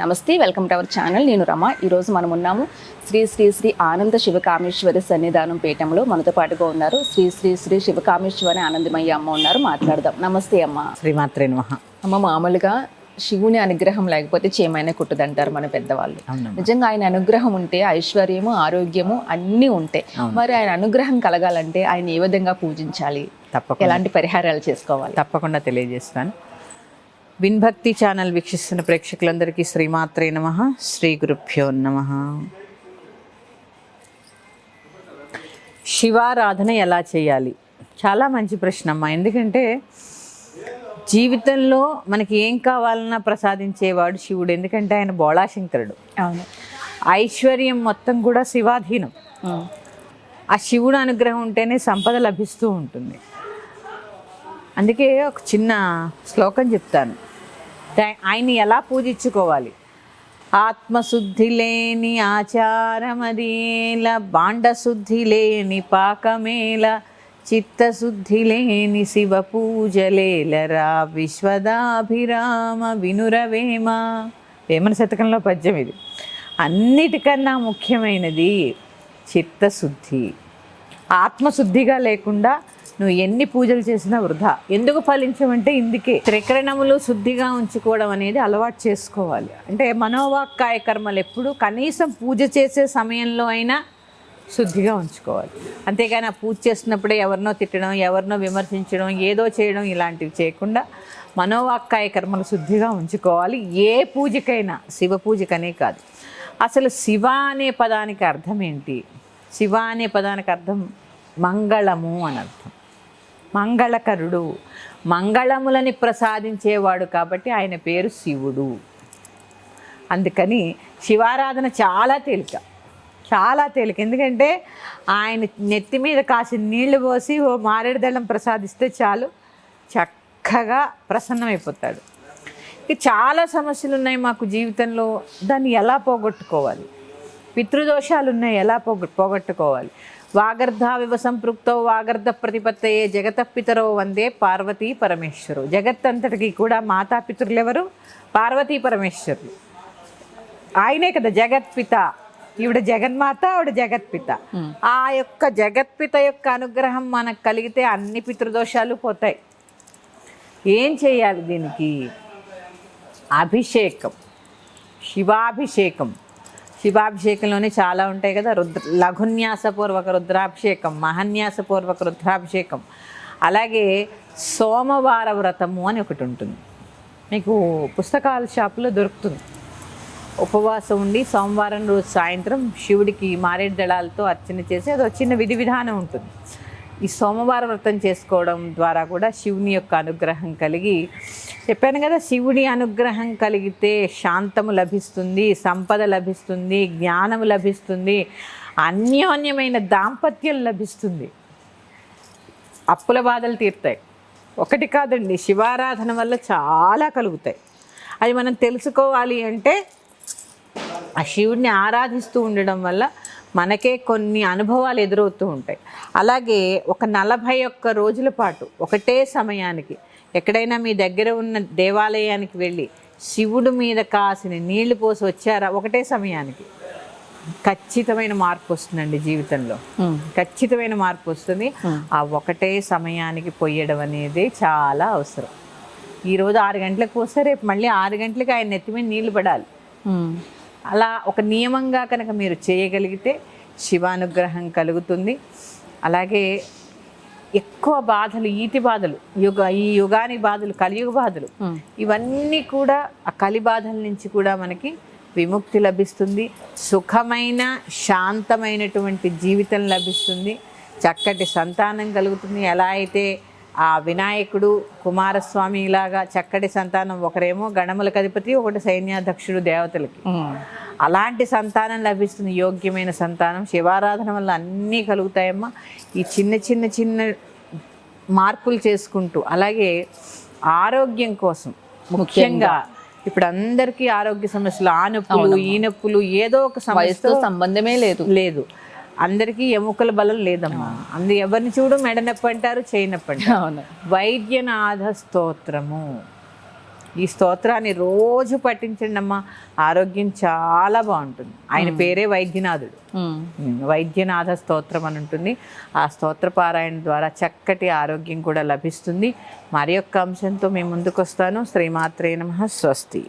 నమస్తే welcome to our channel. నేను రమ. ఈరోజు మనం ఉన్నాము శ్రీ శ్రీ శ్రీ ఆనంద శివకామేశ్వరి సన్నిధానం పీఠంలో. మనతో పాటుగా ఉన్నారు శ్రీ శ్రీ శ్రీ శివకామేశ్వరి ఆనందమయ్య అమ్మ ఉన్నారు. మాట్లాడదాం. నమస్తే అమ్మ. శ్రీమాత్రే నమః. అమ్మ మామూలుగా శివుని అనుగ్రహం లేకపోతే చేమైనా కుట్టదంటారు మన పెద్దవాళ్ళు. నిజంగా ఆయన అనుగ్రహం ఉంటే ఐశ్వర్యము ఆరోగ్యము అన్నీ ఉంటాయి. మరి ఆయన అనుగ్రహం కలగాలంటే ఆయన ఏ విధంగా పూజించాలి? తప్పకుండా. ఎలాంటి పరిహారాలు చేసుకోవాలి? తప్పకుండా తెలియజేస్తాను. విన్భక్తి ఛానల్ వీక్షిస్తున్న ప్రేక్షకులందరికీ శ్రీమాత్రే నమ. శ్రీ గురుభ్యో నమ. శివారాధన ఎలా చేయాలి? చాలా మంచి ప్రశ్న అమ్మా. ఎందుకంటే జీవితంలో మనకి ఏం కావాలన్నా ప్రసాదించేవాడు శివుడు. ఎందుకంటే ఆయన బోళాశంకరుడు. అవును. ఐశ్వర్యం మొత్తం కూడా శివాధీనం. ఆ శివుడు అనుగ్రహం ఉంటేనే సంపద లభిస్తూ ఉంటుంది. అందుకే ఒక చిన్న శ్లోకం చెప్తాను. ఆయన్ని ఎలా పూజించుకోవాలి? ఆత్మశుద్ధి లేని ఆచారమదేల బాండశుద్ధి లేని పాకమేల చిత్తశుద్ధి లేని శివ పూజలేలరా విశ్వదాభిరామ వినురవేమ వేమన శతకంలో పద్యం ఇది. అన్నిటికన్నా ముఖ్యమైనది చిత్తశుద్ధి. ఆత్మశుద్ధిగా లేకుండా నువ్వు ఎన్ని పూజలు చేసినా వృధా. ఎందుకు ఫలించమంటే ఇందుకే. త్రికరణములు శుద్ధిగా ఉంచుకోవడం అనేది అలవాటు చేసుకోవాలి. అంటే మనోవాక్కాయ కర్మలు ఎప్పుడు కనీసం పూజ చేసే సమయంలో అయినా శుద్ధిగా ఉంచుకోవాలి. అంతేగాని ఆ పూజ చేస్తున్నప్పుడే ఎవరినో తిట్టడం ఎవరినో విమర్శించడం ఏదో చేయడం ఇలాంటివి చేయకుండా మనోవాక్కాయ కర్మలు శుద్ధిగా ఉంచుకోవాలి. ఏ పూజకైనా శివ పూజకనే కాదు. అసలు శివ అనే పదానికి అర్థం ఏంటి? శివ అనే పదానికి అర్థం మంగళము అని అర్థం. మంగళకరుడు. మంగళములని ప్రసాదించేవాడు కాబట్టి ఆయన పేరు శివుడు. అందుకని శివారాధన చాలా తేలిక. చాలా తేలిక. ఎందుకంటే ఆయన నెత్తి మీద కాసిన నీళ్ళు పోసి ఓ మారేడు దళం ప్రసాదిస్తే చాలు చక్కగా ప్రసన్నమైపోతాడు. ఇక చాలా సమస్యలు ఉన్నాయి మాకు జీవితంలో. దాన్ని ఎలా పోగొట్టుకోవాలి? పితృదోషాలు ఉన్నాయి ఎలా పోగొ పోగొట్టుకోవాలి? వాగర్ధావివ సంపృక్తో వాగర్ధ ప్రతిపత్తయే జగత పితరో వందే పార్వతీ పరమేశ్వరు. జగత్తంతటికి కూడా మాతాపితరులు ఎవరు పార్వతీ పరమేశ్వరులు. ఆయనే కదా జగత్పిత. ఈవిడ జగన్మాత ఆవిడ జగత్పిత. ఆ యొక్క జగత్పిత యొక్క అనుగ్రహం మనకు కలిగితే అన్ని పితృదోషాలు పోతాయి. ఏం చేయాలి దీనికి? అభిషేకం. శివాభిషేకం. శివాభిషేకంలోనే చాలా ఉంటాయి కదా రుద్ర లఘున్యాసపూర్వక రుద్రాభిషేకం మహన్యాసపూర్వక రుద్రాభిషేకం. అలాగే సోమవార వ్రతము అని ఒకటి ఉంటుంది. మీకు పుస్తకాల షాపులో దొరుకుతుంది. ఉపవాసం ఉండి సోమవారం రోజు సాయంత్రం శివుడికి మారేడు దళాలతో అర్చన చేసి అదో చిన్న విధి విధానం ఉంటుంది. ఈ సోమవార వ్రతం చేసుకోవడం ద్వారా కూడా శివుని యొక్క అనుగ్రహం కలిగి చెప్పాను కదా శివుని అనుగ్రహం కలిగితే శాంతము లభిస్తుంది సంపద లభిస్తుంది జ్ఞానము లభిస్తుంది అన్యోన్యమైన దాంపత్యం లభిస్తుంది. అప్పుల బాధలు తీరుతాయి. ఒకటి కాదండి శివారాధన వల్ల చాలా కలుగుతాయి. అది మనం తెలుసుకోవాలి అంటే ఆ శివుడిని ఆరాధిస్తూ ఉండడం వల్ల మనకే కొన్ని అనుభవాలు ఎదురవుతూ ఉంటాయి. అలాగే ఒక నలభై ఒక్క రోజుల పాటు ఒకటే సమయానికి ఎక్కడైనా మీ దగ్గర ఉన్న దేవాలయానికి వెళ్ళి శివుడి మీద కాసిన నీళ్ళు పోసి వచ్చారా? ఒకటే సమయానికి. ఖచ్చితమైన మార్పు వస్తుందండి జీవితంలో. ఖచ్చితమైన మార్పు వస్తుంది. ఆ ఒకటే సమయానికి పొయ్యడం అనేది చాలా అవసరం. ఈరోజు ఆరు గంటలకు పోస్తే రేపు మళ్ళీ ఆరు గంటలకు ఆయన నెత్తి మీద నీళ్ళు పడాలి. అలా ఒక నియమంగా కనుక మీరు చేయగలిగితే శివానుగ్రహం కలుగుతుంది. అలాగే ఎక్కువ బాధలు ఈతి బాధలు యుగ ఈ యుగాని బాధలు కలియుగ బాధలు ఇవన్నీ కూడా ఆ కలి బాధల నుంచి కూడా మనకి విముక్తి లభిస్తుంది. సుఖమైన శాంతమైనటువంటి జీవితం లభిస్తుంది. చక్కటి సంతానం కలుగుతుంది. ఎలా అయితే ఆ వినాయకుడు కుమారస్వామి ఇలాగా చక్కటి సంతానం. ఒకరేమో గణములకు అధిపతి ఒకటి సైన్యాధ్యక్షుడు దేవతలకి. అలాంటి సంతానం లభిస్తుంది. యోగ్యమైన సంతానం. శివారాధన వల్ల అన్నీ కలుగుతాయమ్మా. ఈ చిన్న చిన్న చిన్న మార్పులు చేసుకుంటూ అలాగే ఆరోగ్యం కోసం ముఖ్యంగా ఇప్పుడు అందరికీ ఆరోగ్య సమస్యలు ఆ నొప్పులు ఈ నొప్పులు ఏదో ఒక సమస్య వయసుతో సంబంధమే లేదు. లేదు. అందరికీ ఎముకల బలం లేదమ్మా. అందు ఎవరిని చూడు మెడ నొప్పి అంటారు చేయి నొప్పి అంటారు. అవును. వైద్యనాథ స్తోత్రము. ఈ స్తోత్రాన్ని రోజు పఠించండి అమ్మా. ఆరోగ్యం చాలా బాగుంటుంది. ఆయన పేరే వైద్యనాథుడు. వైద్యనాథ స్తోత్రం అని ఉంటుంది. ఆ స్తోత్ర పారాయణ ద్వారా చక్కటి ఆరోగ్యం కూడా లభిస్తుంది. మరి యొక్క అంశంతో మేము ముందుకు వస్తాను శ్రీమాత్రే నమ. స్వస్తి.